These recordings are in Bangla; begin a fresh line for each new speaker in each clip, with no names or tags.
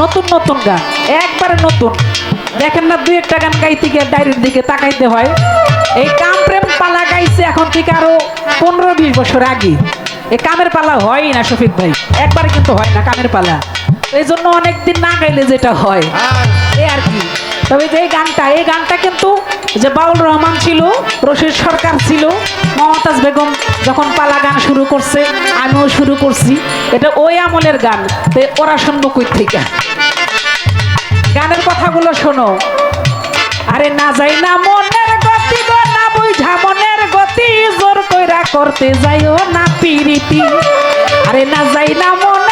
নতুন নতুন গান একবারে নতুন। দেখেন না দুই একটা গান গাইতে গিয়ে ডায়ের দিকে তাকাইতে হয়। এই কাম প্রেম পালা গাইছে এখন থেকে আরও পনেরো বিশ বছর আগে। এই কামের পালা হয় না শফিক ভাই। একবারে কিন্তু হয় না কামের পালা। এই জন্য অনেকদিন না গাইলে যেটা হয়। এ আর কি। তবে যে গানটা, এই গানটা কিন্তু যে বাউল রহমান ছিল, রশিদ সরকার ছিল, মমতাজ বেগম যখন পালা গান শুরু করছে, আমিও শুরু করছি, এটা ওই আমলের গান, তো ওরা শুনব কই থেকে? গানের কথাগুলো শোনো। আরে না যাই না মনের গতি গো, না বুঝা মনের গতি, জোর কইরা করতে যাইও না পিরিতি। আরে না যাই না মনের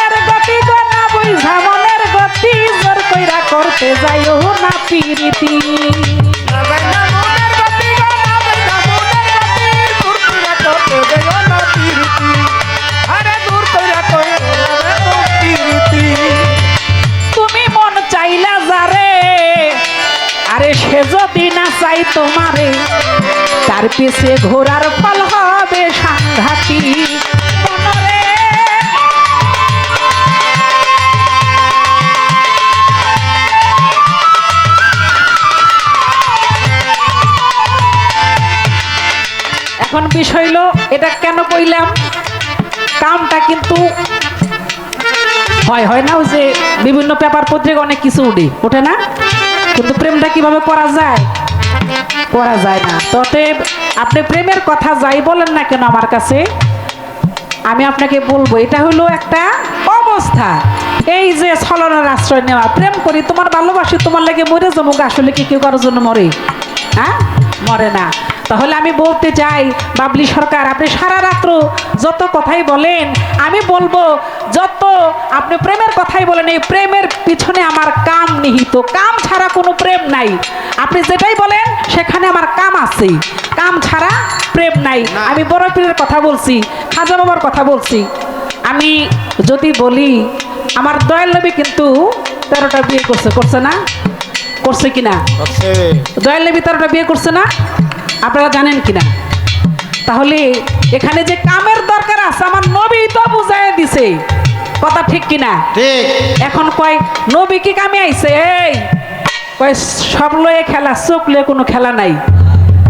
সে যদি না চাই তোমারে, তার পিছে ঘোরার ফল হবে মনরে এখন বিষয় হলো এটা কেন কইলাম? কামটা কিন্তু হয় হয় না ওই যে বিভিন্ন পেপার পত্রিকা অনেক কিছু উঠে, ওঠে না? কিন্তু প্রেমটা কীভাবে করা যায়? করা যায় না। তবে আপনি প্রেমের কথা যাই বলেন না কেন আমার কাছে, আমি আপনাকে বলব, এটা হলো একটা অবস্থা। এই যে ছলনার আশ্রয় নেওয়া, প্রেম করি, তোমার ভালোবাসি তোমার লাগে মরে যাব। আসলে কি কেউ কারোর জন্য মরে? হ্যাঁ? মরে না। তাহলে আমি বলতে চাই বাবলি সরকার আপনি সারা রাত্র যত কথাই বলেন আমি বলব যত আপনি প্রেমের কথাই বলেন এই প্রেমের পিছনে আমার কাম নিহিত। কাম ছাড়া কোনো প্রেম নাই। আপনি যেটাই বলেন সেখানে আমার কাম আছে কাম ছাড়া প্রেম নাই। আমি বড় পীরের কথা বলছি খাজা বাবার কথা বলছি। আমি যদি বলি আমার দয়াল নবী কিন্তু তেরোটা বিয়ে করছে করছে না? করছে কিনা? দয়াল নবী তেরোটা বিয়ে করছে না? আপনারা জানেন কিনা? তাহলে এখানে যে কামের দরকার আছে আমার নবী তো বুঝাই দিছে। কথা ঠিক কিনা?
ঠিক।
এখন কয় নবী কি কামে আইছে? এই কয় সব লয়ে খেলা চোখ লয়ে কোনো খেলা নাই।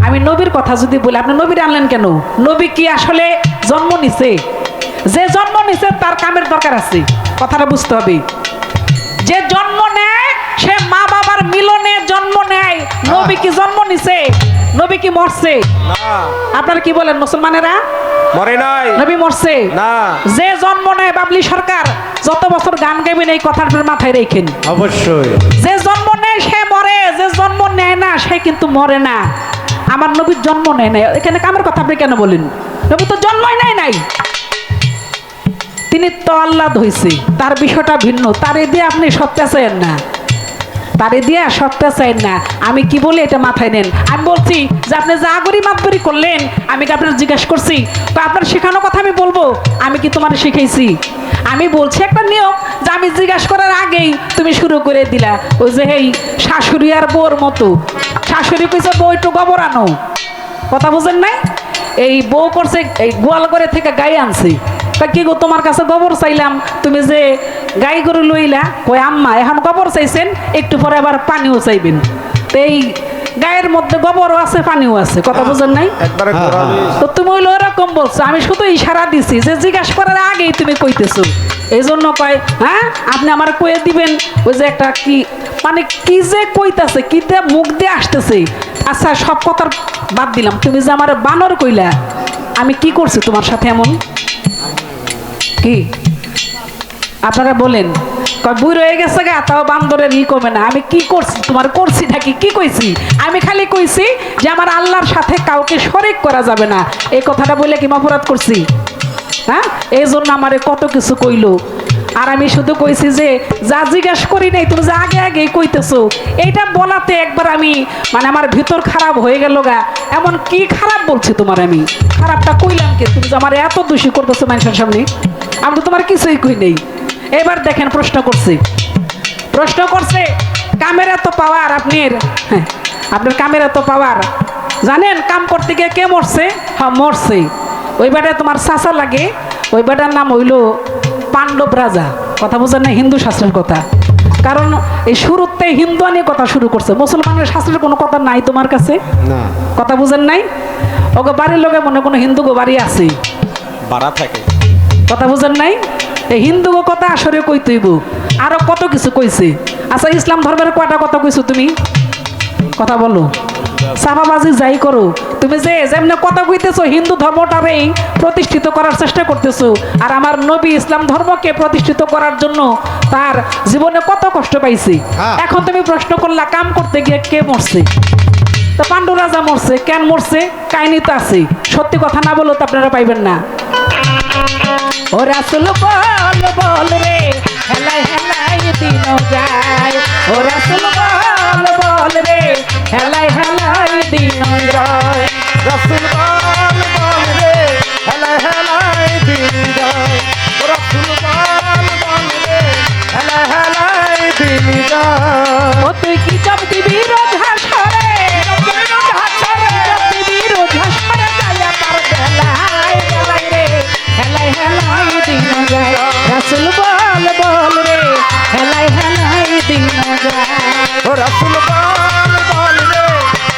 আমি নবীর কথা যদি বলি আপনি নবীর আনলেন কেন? নবী কি আসলে জন্ম নিছে? যে জন্ম নিছে তার কামের দরকার আছে। কথাটা বুঝতে হবে। যে জন্ম নেয় সে মা বাবার মিলনে জন্ম নেয়। নবী কি জন্ম কি মরছে? আপনারা কি বলেন মুসলমানেরা?
মরে নাই।
নবী মরছে।
না।
যে জন্ম নেয় বাবলি সরকার যত বছর গান গাইবেন এই কথাটা মাথায় রেখেন।
অবশ্যই।
যে জন্ম নেয় সে মরে। যে জন্ম নেয় না সে কিন্তু মরে না। আমার নবীর জন্ম নেয় নাই। এখানে কামের কথা আপনি কেন বলেন? নবী তো জন্মই নেয় নাই। তিনি তো আল্লাহ হয়েছে তার বিষয়টা ভিন্ন। তার দিয়ে আপনি সত্যা চাইেন না। তারে দিয়ে সবটা চাইেন না। আমি কি বলি এটা মাথায় নেন। আমি বলছি যে আপনি যা গরি মাতবরি করলেন, আমি কি আপনার জিজ্ঞাসা করছি? তো আপনার শেখানো কথা আমি বলব, আমি কি তোমার শিখেছি আমি বলছি একটা নিয়ম যে আমি জিজ্ঞাসা করার আগেই তুমি শুরু করে দিলা। ওই যে এই শাশুড়ি আর বউর মতো। শাশুড়ি কইছে বউ একটু গোবর আনো। কথা বুঝেন নাই? এই বউ করছে, এই গোয়াল করে থেকে গাই আনছে। তা কি গো তোমার কাছে গোবর চাইলাম? তুমি যে গাই গরু লইলা কই আম্মা এখন গোবর চাইছেন একটু পরে আবার পানিও চাইবেন। তো এই গায়ের মধ্যে গোবরও আছে পানিও আছে কথা বুঝেন নাই?
হ্যাঁ,
ঘোরাবি।
তো তুমি হইল এরকম বলছো আমি শুধু ইশারা দিছি যে জিজ্ঞাসা করার আগেই তুমি কইতেছো। এই জন্য কয় হ্যাঁ আপনি আমার কয়ে দিবেন ওই যে একটা কি মানে কি যে কইতাছে কি দিয়ে মুখ দিয়ে আসতেছে। আচ্ছা সব কথার বাদ দিলাম তুমি যে আমার বানর কইলা আমি কি করছি তোমার সাথে এমন? কি? আপনারা বলেন। বুই রয়ে গেছে গা, তাও বান্দরের ই কমে না। আমি কি করছি? তোমার করছি নাকি? কি কইছি? আমি খালি কইছি যে আমার আল্লাহর সাথে কাউকে শরিক করা যাবে না। এই কথাটা বলে কি অপরাধ করছি? হ্যাঁ? এই জন্য আমারে কত কিছু কইলো। আর আমি শুধু কইছি যে, যা জিজ্ঞাসা করি নাই, তুমি যে আগে আগে কইতেছো। এইটা বলাতে একবার আমি মানে আমার ভিতর খারাপ হয়ে গেল গা। এমন কি খারাপ বলছি তোমার আমি? খারাপটা কইলাম কি? তুমি যে আমার এত দোষী করতেছো মানুষের সামনে। আমি তো তোমার কিছুই কই নেই। এবার দেখেন প্রশ্ন করছে। প্রশ্ন করছে কামের তো পাওয়ার আপনার। হ্যাঁ আপনার কামের তো পাওয়ার। জানেন কাম করতে গিয়ে কে মরছে? হ্যাঁ মরছে। ওই বেটা তোমার চাচা লাগে। ওই বেটার নাম হইল পাণ্ডব রাজা। কথা বোঝেন না হিন্দু শাস্ত্রের কথা। কারণ এই শুরুতে হিন্দু নিয়ে কথা শুরু করছে। মুসলমানের শাস্ত্রের কোনো কথা নাই তোমার কাছে? কথা বুঝেন নাই? ওকে বাড়ির লোকে মনে কোনো হিন্দু গো বাড়ি আছে।
বাড়া থাকে।
কথা বুঝেন নাই? এই হিন্দু কথা আসরে কই তুইব আরও কত কিছু কইছে। আচ্ছা ইসলাম ধর্মের কয়টা কথা কইছো তুমি? কথা বলো। সাফাবাজি যাই করো। তুমি যে যেমনি কথা কইতেছো হিন্দু ধর্মটারেই প্রতিষ্ঠিত করার চেষ্টা করতেছো। আর আমার নবী ইসলাম ধর্মকে প্রতিষ্ঠিত করার জন্য তার জীবনে কত কষ্ট পাইছি।
হ্যাঁ।
এখন তুমি প্রশ্ন করলা কাম করতে গিয়ে কে মরছে? তো পাণ্ডু রাজা মরছে কেন মরছে? কাহিনী তো আছে। সত্যি কথা না বলো তো আপনারা পাইবেন না। ও রাসুল বল বল রে, হেলাই হেলাই দিন যায়। ও রাসুল বল বল রে, হেলাই হেলাই দিন যায়।
রাসুল বল বল রে। হেলাই হেলাই দিন যায়
রসুল বল বল রে।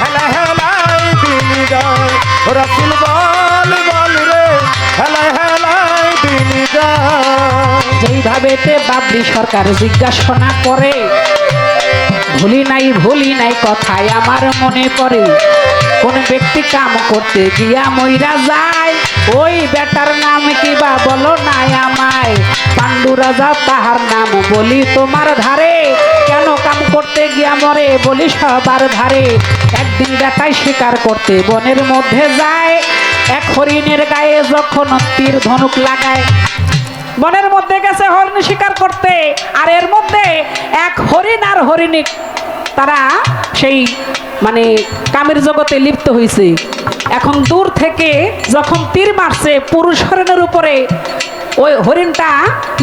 হেলা হেলাই দিন যায় রসুল বল বল রে। হেলা হেলাই দিন যায়
যেইভাবেতে বাবরি সরকার জিজ্ঞাসা করে ভুলি নাই ভুলি নাই কথায় আমার মনে পড়ে। কোন ব্যক্তি কাম করতে গিয়া মইরা যায় ওই বেটার নাম কি বা বলো নাই আমায়? পাণ্ডু রাজা তাহার নাম বলি তোমার ধারে। কেন কাম করতে গিয়া মরে বলি সবার ধারে। একদিন বেটাই শিকার করতে বনের মধ্যে যায়। এক হরিণের গায়ে যখন তীর ধনুক লাগায়। বনের মধ্যে গেছে হরিণ শিকার করতে। আর এর মধ্যে এক হরিণ আর হরিণী। তারা সেই মানে কামের জগতে লিপ্ত হয়েছে এখন দূর থেকে যখন তীর মারছে, পুরুষ হরিণের উপরে, ওই হরিণটা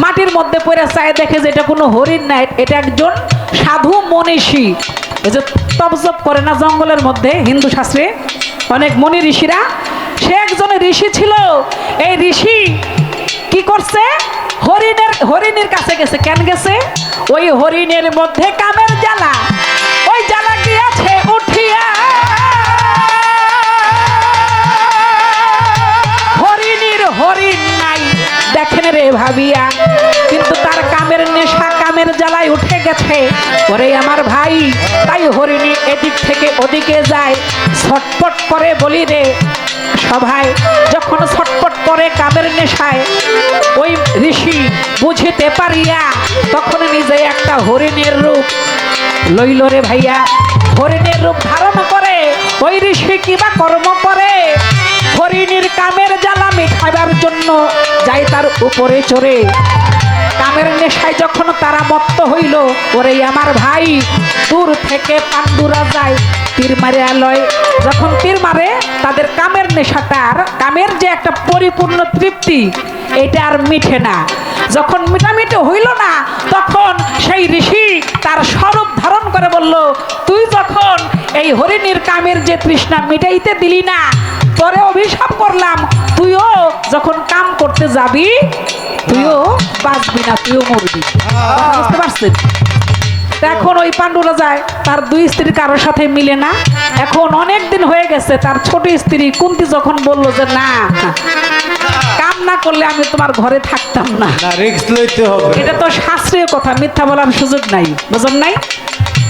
মাটির মধ্যে পড়ে চায়, দেখে যে এটা কোনো হরিণ নাই, এটা একজন সাধু মনীষী। ওই যে তপজপ করে না, জঙ্গলের মধ্যে হিন্দু শাস্ত্রে অনেক মনি ঋষিরা, সে একজন ঋষি ছিল। এই ঋষি কি করছে? হরিণের হরিণের কাছে গেছে। কেন গেছে? ওই হরিণের মধ্যে কামের জ্বালা। গেছে ওরে আমার ভাই, তাই হরিণী এদিক থেকে ওদিকে যায়। ছটপট করে বলি রে সভায়, যখন ছটপট করে কামের নেশায়, ওই ঋষি বুঝিতে পারিয়া তখন নিজে একটা হরিণের রূপ লইল রে ভাইয়া। হরিণের রূপ ধারণ করে ওই ঋষি কিবা কর্ম করে? হরিণীর কামের জ্বালা মিঠাইবার জন্য যাই তার উপরে চড়ে। কামের নেশায় যখন তারা মত্ত হইল, ওরে আমার ভাই, দূর থেকে পান্ডুরা যায় তীর মারে আলয়। যখন তীর মারে, তাদের কামের নেশাটার কামের যে একটা পরিপূর্ণ তৃপ্তি, এটা আর মিঠে না। যখন মিটামিটে হইল না, তখন সেই ঋষি তার স্বরূপ ধারণ করে বলল, তুই যখন এই হরিণীর কামের যে তৃষ্ণা মিটাইতে দিলি না, তোরে অভিশাপ করলাম। তুইও যখন কাম করতে যাবি তুইও বাঁচবি না তুইও মরবি। বুঝতে পারছেন? তা এখন ওই পাণ্ডুরা যায় তার দুই স্ত্রী কারোর সাথে মিলে না। এখন অনেক দিন হয়ে গেছে তার ছোট স্ত্রী কুন্তি যখন বলল যে না কাম না করলে আমি তোমার ঘরে থাকতাম না। এটা তো শাস্ত্রীয় কথা মিথ্যা বলার সুযোগ নাই। বুঝলেন নাই?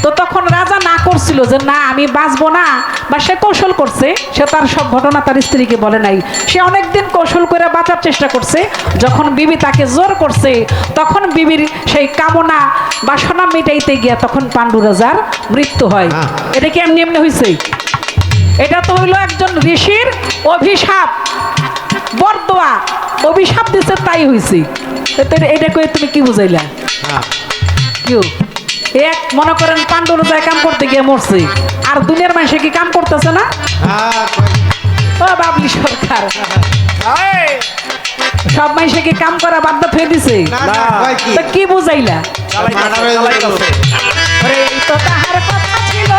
তো তখন রাজা না করছিল যে না আমি বাঁচবো না। বা সে কৌশল করছে সে তার সব ঘটনা তার স্ত্রীকে বলে নাই। সে অনেকদিন কৌশল করে বাঁচার চেষ্টা করছে। যখন বিবি তাকে জোর করছে তখন বিবির সেই কামনা বাসনা মেটাইতে গিয়া তখন পাণ্ডু রাজার মৃত্যু হয়।
হ্যাঁ।
এটা কি এমনি এমনি হয়েছে এটা তো হইল একজন ঋষির অভিশাপ বরদোয়া। অভিশাপ দিছে তাই হয়েছে এটা কয়ে তুমি কি বুঝাইলা?
হ্যাঁ।
কেউ? এক মনে করেন পাণ্ডুর যায় কাম করতে গিয়ে মরছে। আর দুনিয়ার মানুষে কি কাম করতেছে না?
হ্যাঁ
ও বাবলি সরকার। সব মানুষে কি কাম করা বাধ্য হয়ে দিছে?
কি?
তো কি বুঝাইলা। তো তাহার কথা ছিল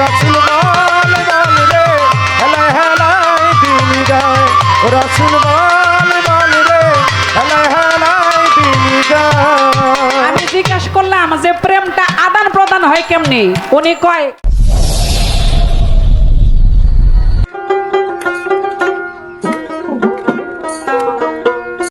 রসুল বল বল রে। হেলা হেলাই দিন রসুল বল
জিজ্ঞাসা করলাম যে প্রেমটা আদান প্রদান হয় কেমনি? উনি কয়